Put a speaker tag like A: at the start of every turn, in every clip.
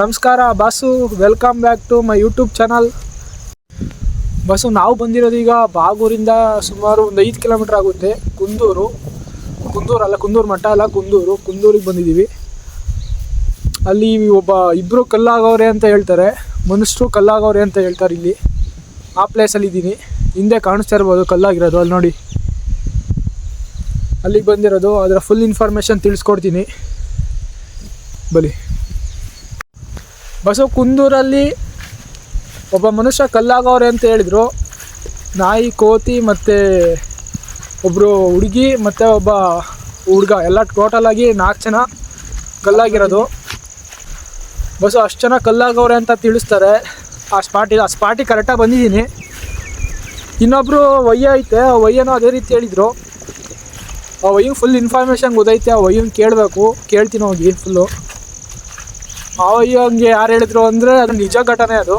A: ನಮಸ್ಕಾರ, boss. Welcome back to my YouTube channel bus ನಾವು ಬಂದಿರೋದು ಈಗ ಬಾಗೂರಿಂದ ಸುಮಾರು ಒಂದು ಐದು ಕಿಲೋಮೀಟ್ರ್ ಆಗುತ್ತೆ. ಕುಂದೂರು. ಕುಂದೂರು ಅಲ್ಲ, ಕುಂದೂರು ಮಠ ಅಲ್ಲ, ಕುಂದೂರು. ಕುಂದೂರಿಗೆ ಬಂದಿದ್ದೀವಿ. ಅಲ್ಲಿ ಒಬ್ಬ ಇಬ್ಬರು ಕಲ್ಲಾಗವ್ರೆ ಅಂತ ಹೇಳ್ತಾರೆ. ಮನುಷ್ಯರು ಕಲ್ಲಾಗವ್ರೆ ಅಂತ ಹೇಳ್ತಾರೆ ಇಲ್ಲಿ. ಆ ಪ್ಲೇಸಲ್ಲಿ ಇದ್ದೀನಿ. ಹಿಂದೆ ಕಾಣಿಸ್ತಾ ಇರ್ಬೋದು ಕಲ್ಲಾಗಿರೋದು, ಅಲ್ಲಿ ನೋಡಿ. ಅಲ್ಲಿಗೆ ಬಂದಿರೋದು. ಅದರ ಫುಲ್ ಇನ್ಫಾರ್ಮೇಷನ್ ತಿಳಿಸ್ಕೊಡ್ತೀನಿ. ಬಲಿ ಬಸವ ಕುಂದೂರಲ್ಲಿ ಒಬ್ಬ ಮನುಷ್ಯ ಕಲ್ಲಾಗವ್ರೆ ಅಂತ ಹೇಳಿದರು. ನಾಯಿ, ಕೋತಿ ಮತ್ತು ಒಬ್ಬರು ಹುಡುಗಿ ಮತ್ತು ಒಬ್ಬ ಹುಡುಗ. ಎಲ್ಲ ಟೋಟಲಾಗಿ ನಾಲ್ಕು ಜನ ಕಲ್ಲಾಗಿರೋದು. ಬಸ್ಸು ಅಷ್ಟು ಜನ ಕಲ್ಲಾಗವ್ರೆ ಅಂತ ತಿಳಿಸ್ತಾರೆ. ಆ ಸ್ಪಾಟಿ ಆ ಸ್ಪಾಟಿಗೆ ಕರೆಕ್ಟಾಗಿ ಬಂದಿದ್ದೀನಿ. ಇನ್ನೊಬ್ಬರು ವಯ್ಯ ಐತೆ. ಆ ವಯ್ಯನೂ ಅದೇ ರೀತಿ ಹೇಳಿದರು. ಆ ವಯ್ಯಂಗೆ ಫುಲ್ ಇನ್ಫಾರ್ಮೇಷನ್ ಗೊತ್ತೈತೆ. ಆ ವಯ್ಯಂಗೆ ಕೇಳಬೇಕು. ಕೇಳ್ತೀನಿ ಹೋಗಿ ಫುಲ್ಲು ಆ ಹಂಗೆ ಯಾರು ಹೇಳಿದ್ರು ಅಂದರೆ ಅದು ನಿಜ ಘಟನೆ ಅದು.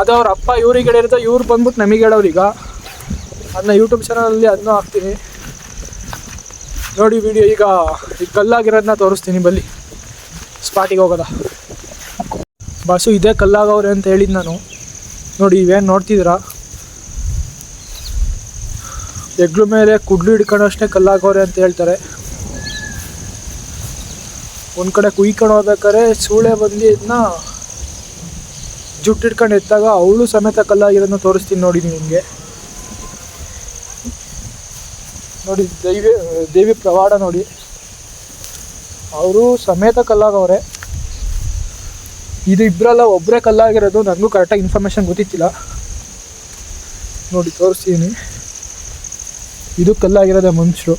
A: ಅದು ಅವ್ರ ಅಪ್ಪ ಇವ್ರಿಗೆ ಹೇಳಿರೋದು ಇವ್ರು ಬಂದ್ಬಿಟ್ಟು ನಮಗೆ ಹೇಳೋರೀಗ ಅದನ್ನ ಯೂಟ್ಯೂಬ್ ಚಾನಲಲ್ಲಿ ಅದನ್ನೂ ಹಾಕ್ತೀನಿ. ನೋಡಿ ವಿಡಿಯೋ ಈಗ ಈಗ ಕಲ್ಲಾಗಿರೋದನ್ನ ತೋರಿಸ್ತೀನಿ ಬಲ್ಲಿ ಸ್ಪಾಟಿಗೆ ಹೋಗೋದ. ಬಸ್ಸು ಇದೇ ಕಲ್ಲಾಗವ್ರೆ ಅಂತ ಹೇಳಿದ್ದು ನಾನು. ನೋಡಿ ಇವೇನು ನೋಡ್ತಿದ್ದೀರಾ? ಹೆಗ್ಲು ಮೇಲೆ ಕುಡ್ಲು ಹಿಡ್ಕೊಂಡಷ್ಟೇ ಕಲ್ಲಾಗವ್ರೆ ಅಂತ ಹೇಳ್ತಾರೆ. ಒಂದು ಕಡೆ ಕುಯ್ಕೊಂಡು ಹೋಗ್ಬೇಕಾದ್ರೆ ಸೂಳೆ ಬಂದು ಇದನ್ನ ಜುಟ್ಟು ಹಿಡ್ಕೊಂಡು ಎತ್ತಾಗ ಅವಳು ಸಮೇತ ಕಲ್ಲಾಗಿರೋದನ್ನ ತೋರಿಸ್ತೀನಿ ನೋಡಿ ನಿಮಗೆ. ನೋಡಿ, ದೈವಿ, ದೇವಿ ಪ್ರವಾಡ ನೋಡಿ. ಅವರು ಸಮೇತ ಕಲ್ಲಾಗವ್ರೆ. ಇದು ಇಬ್ಬರಲ್ಲ ಒಬ್ಬರೇ ಕಲ್ಲಾಗಿರೋದು ನನಗೂ ಕರೆಕ್ಟಾಗಿ ಇನ್ಫಾರ್ಮೇಷನ್ ಗೊತ್ತಿತ್ತಿಲ್ಲ. ನೋಡಿ, ತೋರಿಸ್ತೀನಿ. ಇದು ಕಲ್ಲಾಗಿರೋದೆ ಮನುಷ್ಯರು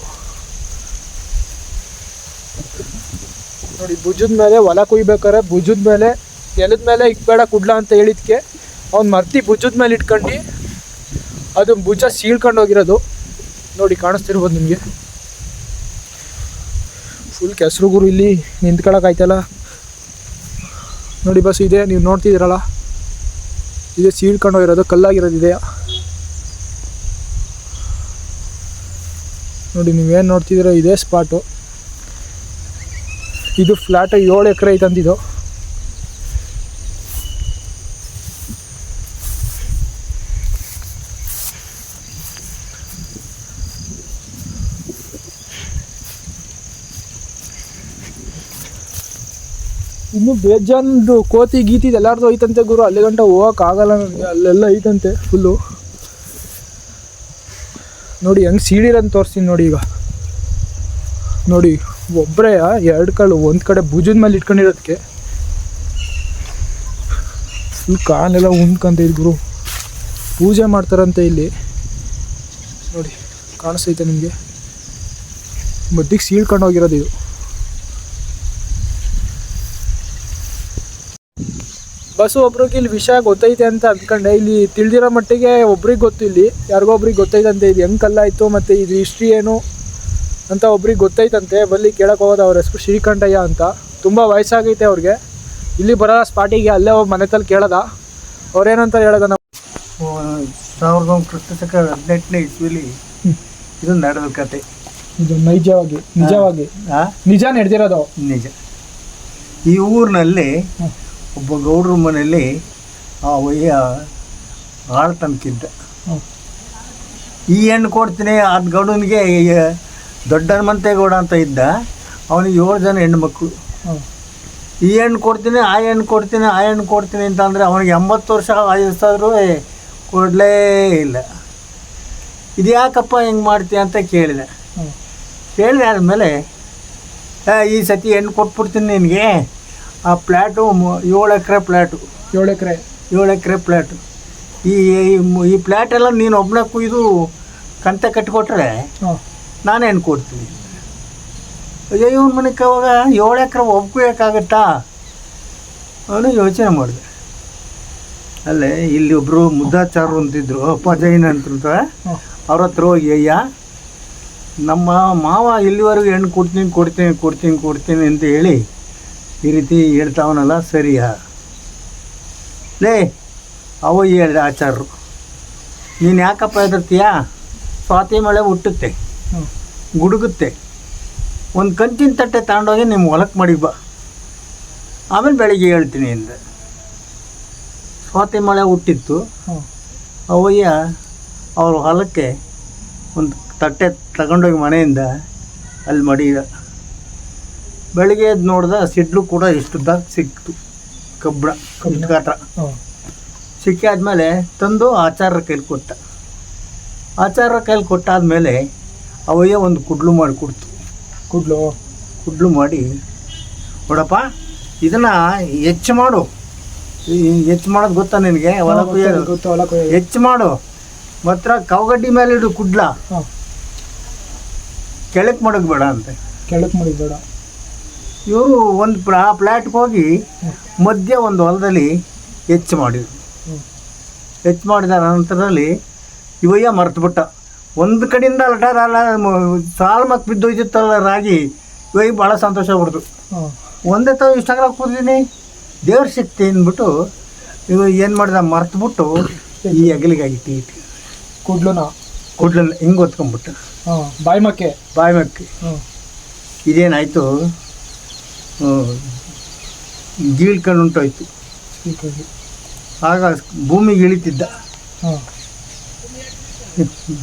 A: ನೋಡಿ, ಭುಜದ ಮೇಲೆ ಹೊಲ ಕುಯ್ಬೇಕಾರೆ, ಭುಜದ ಮೇಲೆ ನೆಲದ ಮೇಲೆ ಇಕ್ಬೇಡ ಕುಡ್ಲ ಅಂತ ಹೇಳಿದ್ಕೆ, ಅವ್ನು ಮರ್ತಿ ಭುಜದ ಮೇಲೆ ಇಟ್ಕೊಂಡು, ಅದು ಭುಜ ಸೀಳ್ಕೊಂಡು ಹೋಗಿರೋದು. ನೋಡಿ ಕಾಣಿಸ್ತಿರ್ಬೋದು ನಿಮಗೆ. ಫುಲ್ ಕೆಸರು ಗುರು ಇಲ್ಲಿ ನಿಂತ್ಕೊಳಕ್ಕಾಯ್ತಲ್ಲ ನೋಡಿ, ಬಸ್ ಇದೆ, ನೀವು ನೋಡ್ತಿದ್ದೀರಲ್ಲ. ಇದೆ, ಸೀಳ್ಕೊಂಡು ಹೋಗಿರೋದು, ಕಲ್ಲಾಗಿರೋದು ಇದೆಯಾ ನೋಡಿ, ನೀವೇನು ನೋಡ್ತಿದ್ದೀರೋ, ಇದೇ ಸ್ಪಾಟು ಇದು ಫ್ಲ್ಯಾಟ್ ಏಳು ಎಕರೆ ಐತಂದಿದ್ದು ಇನ್ನು ಬೇಜಾನ್ದು ಕೋತಿ ಗೀತಿ ಎಲ್ಲಾರ್ದು ಐತಂತೆ ಗುರು, ಅಲ್ಲಿ ಗಂಟ ಹೋಗಕ್ ಆಗಲ್ಲ ನನಗೆ, ಅಲ್ಲೆಲ್ಲ ಐತಂತೆ ಫುಲ್ಲು ನೋಡಿ, ಹೆಂಗೆ ಸೀಳಿರಂತ ತೋರಿಸ್ತೀನಿ ನೋಡಿ ಈಗ. ನೋಡಿ. ಒಬ್ಬರೇ ಎರಡು ಕಾಳು ಒಂದು ಕಡೆ ಭುಜದ ಮೇಲೆ ಇಟ್ಕೊಂಡಿರೋದಕ್ಕೆ ಫುಲ್ ಕಾಲೆಲ್ಲ ಉಣ್ಕಂತ ಗುರು. ಪೂಜೆ ಮಾಡ್ತಾರಂತೆ ಇಲ್ಲಿ. ನೋಡಿ, ಕಾಣಿಸ್ತೈತೆ ನಿಮಗೆ. ಮಧ್ಯಕ್ಕೆ ಸೀಳ್ಕೊಂಡು ಹೋಗಿರೋದು ಇದು. ಬಸ್ಸು ಒಬ್ರಿಗೆ ಇಲ್ಲಿ ವಿಷಯ ಗೊತ್ತೈತೆ ಅಂತ ಅಂದ್ಕೊಂಡೆ ಇಲ್ಲಿ ತಿಳಿದಿರೋ ಮಟ್ಟಿಗೆ ಒಬ್ರಿಗೆ ಗೊತ್ತು ಇಲ್ಲಿ. ಯಾರಿಗೋ ಒಬ್ರಿಗೆ ಗೊತ್ತೈತೆ ಅಂತ ಇದು ಹೆಂಗೆ ಕಲ್ಲಾಯಿತು ಮತ್ತು ಇದು ಹಿಸ್ಟ್ರಿ ಏನು? ಅಂತ ಒಬ್ರಿಗೆ ಗೊತ್ತೈತಂತೆ ಬಲ್ಲಿ ಕೇಳಕ್ಕೆ ಹೋಗೋದು ಅವ್ರ ಹೆಸರು ಶ್ರೀಕಂಠಯ್ಯ ಅಂತ. ತುಂಬ ವಯಸ್ಸಾಗೈತೆ ಅವ್ರಿಗೆ. ಇಲ್ಲಿ ಬರೋ ಸ್ಪಾಟಿಗೆ ಅಲ್ಲೇ ಹೋಗಿ ಮನೆ ಕೇಳೋದ. ಅವ್ರೇನಂತ ಹೇಳೋದ ನಾವು?
B: ಸಾವಿರದ ಒಂದು ಕ್ರಿಸ್ತ ಶಕ ಹದಿನೆಂಟನೇ ಇಸ್ವಿಲಿ ಇದು ನಡೆದ ಕತೆ.
A: ಇದು ನೈಜವಾಗಿ ನಿಜವಾಗಿ. ನಿಜ ನಡೆದಿರೋದು.
B: ನಿಜ. ಈ ಊರಿನಲ್ಲಿ ಒಬ್ಬ ಗೌಡ್ರ ಮನೆಯಲ್ಲಿ ಆ ವಯ್ಯ ಆಳ್ತನಕ್ಕಿದ್ದ.
A: ಹ್ಮ್.
B: ಈ ಹೆಣ್ಣು ಕೊಡ್ತೀನಿ ಅದು ಗೌಡನಿಗೆ ದೊಡ್ಡ ಹನುಮಂತೇಗೌಡ ಅಂತ ಇದ್ದ ಅವನಿಗೆ ಏಳು ಜನ ಹೆಣ್ಮಕ್ಳು ಮಕ್ಕಳು ಈ ಹೆಣ್ಣು ಕೊಡ್ತೀನಿ ಆ ಹೆಣ್ಣು ಕೊಡ್ತೀನಿ ಆ ಹೆಣ್ಣು ಕೊಡ್ತೀನಿ ಅಂತ ಅಂದರೆ ಅವನಿಗೆ ಎಂಬತ್ತು ವರ್ಷ ವಯಸ್ಸಾದರೂ ಕೊಡಲೇ ಇಲ್ಲ. ಇದು ಯಾಕಪ್ಪ ಹೆಂಗೆ ಮಾಡ್ತೀಯ ಅಂತ ಕೇಳಿದೆ. ಕೇಳಿದೆ ಆದಮೇಲೆ ಈ ಸತಿ ಹೆಣ್ಣು ಕೊಟ್ಬಿಡ್ತೀನಿ ನಿನಗೆ. ಆ ಪ್ಲ್ಯಾಟು ಏಳು ಎಕರೆ ಪ್ಲ್ಯಾಟು
A: ಏಳು ಎಕರೆ.
B: ಏಳು ಎಕರೆ ಪ್ಲ್ಯಾಟು ಈ ಈ ಪ್ಲ್ಯಾಟೆಲ್ಲ ನೀನು ಒಬ್ಬನೇ ಕುಯ್ದು ಕಂತೆ ಕಟ್ಟಿಕೊಟ್ರೆ
A: ಹಾಂ
B: ನಾನು ಹೆಣ್ಣು ಕೊಡ್ತೀನಿ? ಅಯ್ಯೋ, ಇವನ ಮನೆಗೆ ಅವಾಗ ಏಳು ಎಕರೆ ಒಪ್ಕೋಯಕ್ಕಾಗತ್ತಾ? ಅವನು ಯೋಚನೆ ಮಾಡಿದೆ. ಅಲ್ಲೇ, ಇಲ್ಲಿ ಒಬ್ಬರು ಮುದ್ದಾಚಾರರು ಅಂತಿದ್ರು, ಅಪ್ಪ ಜೈನ್ ಅಂತ ಅವ್ರ ಹತ್ರ ಹೋಗಿ, ಅಯ್ಯ, ನಮ್ಮ ಮಾವ ಇಲ್ಲಿವರೆಗೂ ಹೆಣ್ಣು ಕೊಡ್ತೀನಿ ಕೊಡ್ತೀನಿ ಕೊಡ್ತೀನಿ ಕೊಡ್ತೀನಿ ಅಂತ ಹೇಳಿ, ಈ ರೀತಿ ಹೇಳ್ತಾವನಲ್ಲ, ಸರಿಯಾ? ಲೇ, ಅವ ಹೇಳ್ದೆ ಆಚಾರರು. ನೀನು ಯಾಕಪ್ಪ ಹೆದರ್ತೀಯಾ? ಸ್ವಾತಿ ಮಳೆ ಹುಟ್ಟುತ್ತೆ. ಗುಡುಗುತ್ತೆ. ಒಂದು ಕಂಚಿನ ತಟ್ಟೆ ತಗೊಂಡೋಗಿ ನಿಮ್ಮ ಹೊಲಕ್ಕೆ ಮಾಡಿ ಬಾ. ಆಮೇಲೆ ಬೆಳಿಗ್ಗೆ ಹೇಳ್ತೀನಿ ಹಿಂದೆ ಸ್ವಾತಿ ಮಳೆ ಹುಟ್ಟಿತ್ತು. ಅವಯ್ಯ ಅವ್ರ ಹೊಲಕ್ಕೆ ಒಂದು ತಟ್ಟೆ ತಗೊಂಡೋಗಿ ಮನೆಯಿಂದ ಅಲ್ಲಿ ಮಡಿದ. ಬೆಳಿಗ್ಗೆ ಎದ್ದು ನೋಡಿದ ಸಿಡ್ಲು ಕೂಡ ಇಷ್ಟುದ್ದಾಗ ಸಿಕ್ತು. ಕಬ್ಬಣ
A: ಕಬ್ಬಿಣ.
B: ಗಾತ್ರ.
A: ಹಾಂ
B: ಸಿಕ್ಕಾದ್ಮೇಲೆ ತಂದು ಆಚಾರ್ಯ ಕೈಲಿ ಕೊಟ್ಟ. ಆಚಾರ್ಯ ಕೈಲಿ ಕೊಟ್ಟಾದ್ಮೇಲೆ ಅವಯ್ಯ ಒಂದು ಕುಡ್ಲು ಮಾಡಿ ಕೊಡ್ತು.
A: ಕುಡ್ಲು
B: ಕುಡ್ಲು ಮಾಡಿ ನೋಡಪ್ಪ ಇದನ್ನ ಹೆಚ್ಚು ಮಾಡು. ಹೆಚ್ಚು ಮಾಡೋದು ಗೊತ್ತಾ ನಿನಗೆ? ಹೊಲ ಕುಯ್ಯೋದು. ಹೆಚ್ಚು ಮಾಡು. ಮಾತ್ರ ಕವಗಡ್ಡಿ ಮೇಲೆ ಇಡು ಕುಡ್ಲ.
A: ಕೆಳಕ್
B: ಕೆಳಕ್ಕೆ ಬೇಡ ಅಂತೆ.
A: ಕೆಳಕ್ಕೆ ಮಾಡೋದು ಬೇಡ.
B: ಇವರು ಒಂದು ಪ್ಲಾ ಪ್ಲ್ಯಾಟ್ಗೆ ಹೋಗಿ ಮಧ್ಯ ಒಂದು ಹೊಲದಲ್ಲಿ ಹೆಚ್ಚು ಮಾಡಿದ್ರು. ಹೆಚ್ಚು ಮಾಡಿದ ನಂತರದಲ್ಲಿ ಇವಯ್ಯ ಮರ್ತುಬಿಟ್ಟ. ಒಂದು ಕಡೆಯಿಂದ ಲಟಾರ ಸಾಲು ಮತ್ತು ಬಿದ್ದೋಯ್ತಿತ್ತಲ್ಲ ರಾಗಿ ಇವಾಗ ಭಾಳ ಸಂತೋಷ ಆಗ್ಬಿಡ್ತು. ಒಂದೇ ತಾವು ಇಷ್ಟಾಗಲ ಕೂತಿದ್ದೀನಿ ದೇವ್ರ ಶಕ್ತಿ ಅಂದ್ಬಿಟ್ಟು ಇವ ಏನು ಮಾಡಿದ ಮರ್ತುಬಿಟ್ಟು ಈ ಹಗಲಿಗಾಗಿ ಟೀ ಇಟ್ಟು
A: ಕೂಡ್ಲನ?
B: ಕೂಡ್ಲನ್ನ ಹಿಂಗೆ ಹೊತ್ಕೊಂಡ್ಬಿಟ್ಟು.
A: ಹಾಂ ಬಾಯಿ ಮಕ್ಕೆ?
B: ಬಾಯಿ ಮಕ್ಕೆ. ಇದೇನಾಯಿತು? ಗೀಳ್ಕೊಂಡು ಉಂಟೋಯ್ತು. ಆಗ ಭೂಮಿಗೆ ಇಳಿತಿದ್ದ.
A: ಹಾಂ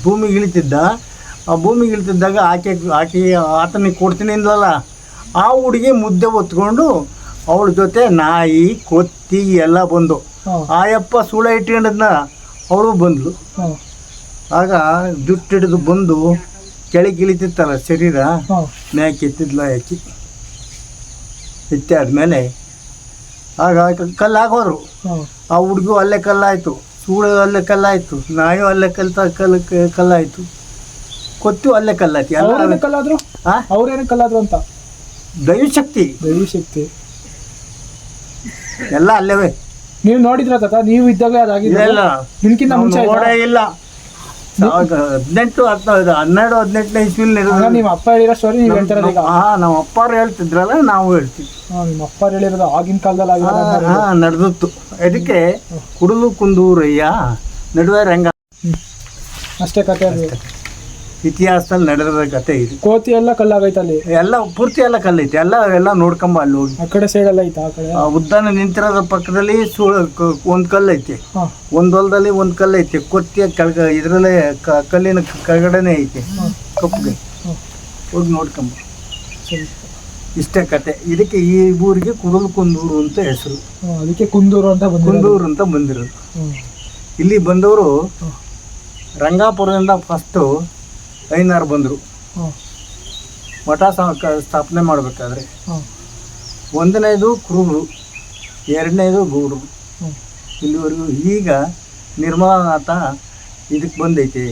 B: ಭೂಮಿಗೆ ಇಳಿತಿದ್ದ. ಆ ಭೂಮಿಗೆ ಇಳಿತಿದ್ದಾಗ ಆಕೆ ಆಕೆ ಆತನಿಗೆ ಕೊಡ್ತೀನಿ ಅಂದ್ಲಲ್ಲ ಆ ಹುಡುಗಿ ಮುದ್ದೆ ಹೊತ್ಕೊಂಡು ಅವಳ ಜೊತೆ ನಾಯಿ ಕೊತ್ತಿ ಎಲ್ಲ ಬಂದು. ಆಯಪ್ಪ ಸುಳ ಇಟ್ಕೊಂಡದ್ನ ಅವಳು ಬಂದ್ಲು. ಆಗ ದುಟ್ಟಿಡಿದು ಹಿಡಿದು ಬಂದು ಕೆಳಗೆ ಇಳಿತಿತ್ತಲ್ಲ ಶರೀರ ಮ್ಯಾಕೆ ಎತ್ತಿದ್ಲ ಆಕಿ. ಎತ್ತಾದ್ಮೇಲೆ ಆಗ ಕಲ್ಲು ಹಾಕೋರು. ಆ ಹುಡುಗಿ ಅಲ್ಲೇ ಕಲ್ಲಾಯಿತು ಸೂಳು ಅಲ್ಲೇ ಕಲ್ಲಾಯಿತು ನಾಯು ಅಲ್ಲೇ ಕಲ್ತ ಕಲ್ ಕಲ್ಲಾಯಿತು. ಕೊತ್ತು ಅಲ್ಲೇ ಕಲ್ಲಾಯ್ತು ಎಲ್ಲ
A: ಕಲ್ಲಾದ್ರು?
B: ಆ?
A: ಅವ್ರೇನು ಕಲ್ಲಾದ್ರು ಅಂತ?
B: ದೈವಶಕ್ತಿ
A: ದೈವಶಕ್ತಿ
B: ಎಲ್ಲ ಅಲ್ಲೇವೆ
A: ನೀವು ನೋಡಿದ್ರ ತಾತ? ನೀವು ಇದ್ದಾಗ ಅದಾಗಿದೆ
B: ಇಲ್ಲ.
A: ನಿನ್ಕಿಂತ ಮುಂಚೆ?
B: ಇಲ್ಲ. ಸಾವಿರದ ಹದಿನೆಂಟು ಹದಿನೈದು ಹನ್ನೆರಡು ಹದಿನೆಂಟನೇ ಇಸ್ವಿಲ್
A: ನಿಮ್ಮ ಅಪ್ಪ ಹೇಳಿರೋ ಸ್ಟೋರಿ ನೀವು ಹೇಳ್ತಾರಲ್ಲ ಈಗ.
B: ಹಾ ನಮ್ಮ ಅಪ್ಪಾರು ಹೇಳ್ತಿದ್ರಲ್ಲ ನಾವು ಹೇಳ್ತೀವಿ.
A: ಹಾಂ ನಿಮ್ಮ ಅಪ್ಪ ಹೇಳಿರೋದು ಆಗಿನ ಕಾಲದಲ್ಲಿ ಆಗಿರೋದು
B: ಹಾ ನಡೆದಿತ್ತು. ಅದಕ್ಕೆ ಕುಡಲು ಕುಂದೂರಯ್ಯ ನಡುವೆ ರಂಗ.
A: ಅಷ್ಟೇ ಕತೆ ಅದು.
B: ಇತಿಹಾಸದಲ್ಲಿ ನಡೆದ ಕತೆ ಇದು.
A: ಕೋತಿ ಎಲ್ಲ ಕಲ್ಲಾಗೈತೆ ಅಲ್ಲಿ?
B: ಎಲ್ಲ ಪೂರ್ತಿ ಎಲ್ಲ ಕಲ್ಲೈತೆ. ಎಲ್ಲ ಎಲ್ಲ ನೋಡ್ಕೊಂಬ ಅಲ್ಲಿ ಹೋಗಿ.
A: ಆ ಕಡೆ ಸೈಡ್ ಎಲ್ಲ ಐತೆ ಆ ಕಡೆ?
B: ಆ ಉದ್ದಾನ ನಿಂತಿರೋದ್ರ ಪಕ್ಕದಲ್ಲಿ ಸುಳ ಒಂದು ಕಲ್ಲು ಐತೆ
A: ಹಾಂ.
B: ಒಂದು ಹೊಲದಲ್ಲಿ ಒಂದು ಕಲ್ಲು ಐತೆ ಕೊತ್ತಿಯ ಕೆಳಗ ಇದರಲ್ಲೇ ಕಲ್ಲಿನ ಕೆಳಗಡೆನೆ ಐತೆ. ಕಪ್ಪಗೆ ಹೋಗಿ ನೋಡ್ಕೊಂಬ.
A: ಸರಿ.
B: ಇಷ್ಟೇ ಕತೆ. ಇದಕ್ಕೆ ಈ ಊರಿಗೆ ಕುರುಲ್ ಕುಂದೂರು ಅಂತ ಹೆಸರು.
A: ಹಾಂ ಅದಕ್ಕೆ ಕುಂದೂರು ಅಂತ ಬಂದಿರೋದು.
B: ಕುಂದೂರು ಅಂತ ಬಂದಿರೋದು. ಇಲ್ಲಿ ಬಂದವರು ರಂಗಾಪುರದಿಂದ ಫಸ್ಟು ಐನಾರು ಬಂದರು. ಮಠ ಸ್ಥಾಪನೆ ಮಾಡಬೇಕಾದ್ರೆ. ಒಂದನೇದು ಕುರುಬರು ಎರಡನೇದು ಗೌಡರು. ಇಲ್ಲಿವರೆಗೂ ಈಗ ನಿರ್ಮಲಾನಾಥ ಇದಕ್ಕೆ ಬಂದೈತೆ.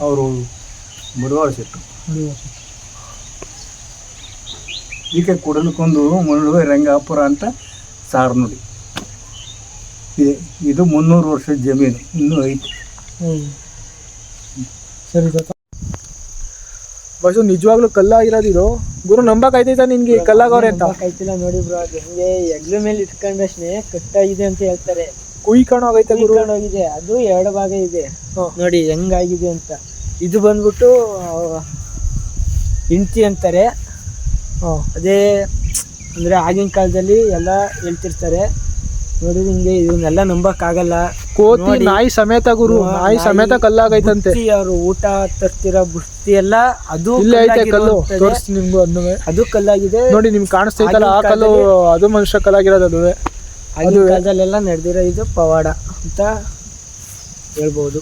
B: ಅವರು ಮುರುವಾಳ
A: ಸಿಟ್ಟು
B: ಇದಕ್ಕೆ ಕುಡಲುಕೊಂದು ಮುಳುವೆ ರಂಗಾಪುರ ಅಂತ ಸಾರ್ನುಡಿ ಇದೆ. ಇದು ಮುನ್ನೂರು ವರ್ಷದ ಜಮೀನು. ಇನ್ನೂ ಐತೆ.
A: ಸರಿ. ಬಸ್ಸು ನಿಜವಾಗ್ಲೂ ಕಲ್ಲಾಗಿರೋದು ಇದು? ಗುರು ನಂಬಕ್ಕಾಯ್ತೈತಾ ನಿನ್ಗೆ ಈ ಕಲ್ಲಾಗವ್ರೆ ಅಂತ?
C: ಆಯ್ತಿಲ್ಲ ನೋಡಿ ಬ್ರೋ ಅದು ಹೆಂಗೆ ಹೆಗ್ಲ ಮೇಲೆ ಇಟ್ಕೊಂಡಷ್ಟೇ ಕಟ್ಟಾಗಿದೆ ಅಂತ ಹೇಳ್ತಾರೆ.
A: ಕುಯ್ಕೊಂಡು ಹೋಗೈತೆ ಗುರು.
C: ಹೋಗಿದೆ ಅದು ಎರಡು ಭಾಗ ಇದೆ. ನೋಡಿ ಹೆಂಗಾಗಿದೆ ಅಂತ. ಇದು ಬಂದ್ಬಿಟ್ಟು ಇಂತಿ ಅಂತಾರೆ. ಅದೇ ಅಂದ್ರೆ ಆಗಿನ ಕಾಲದಲ್ಲಿ ಎಲ್ಲ ಹೇಳ್ತಿರ್ತಾರೆ. ನೋಡಿ ಹಿಂಗೆ ಇದನ್ನೆಲ್ಲ ನಂಬಕ್ಕಾಗಲ್ಲ.
A: ಕೋತಿ ನಾಯಿ ಸಮೇತ ಗುರು ನಾಯಿ ಸಮೇತ ಕಲ್ಲಾಗೈತಂತೆ.
C: ಯಾರು ಅವ್ರು ಊಟ ತರ್ತಿರೋ ಬುತ್ತಿ ಎಲ್ಲ ಅದು
A: ಇಲ್ಲೇ ಐತೆ ಕಲ್ಲು. ತೋರಿಸ್ತೀನಿ ನಿಮ್ಗೂ ಅನ್ನುವೆ
C: ಅದು ಕಲ್ಲಾಗಿದೆ.
A: ನೋಡಿ ನಿಮ್ಗೆ ಕಾಣಿಸ್ತೈತಲ್ಲ ಆ ಕಲ್ಲು ಅದು ಮನುಷ್ಯ ಕಲ್ಲಾಗಿರೋದು ಅದುವೆ.
C: ಆಗಿನ ಕಾಲದಲ್ಲೆಲ್ಲ ನಡೆದಿರೋ ಇದು ಪವಾಡ ಅಂತ ಹೇಳ್ಬೋದು.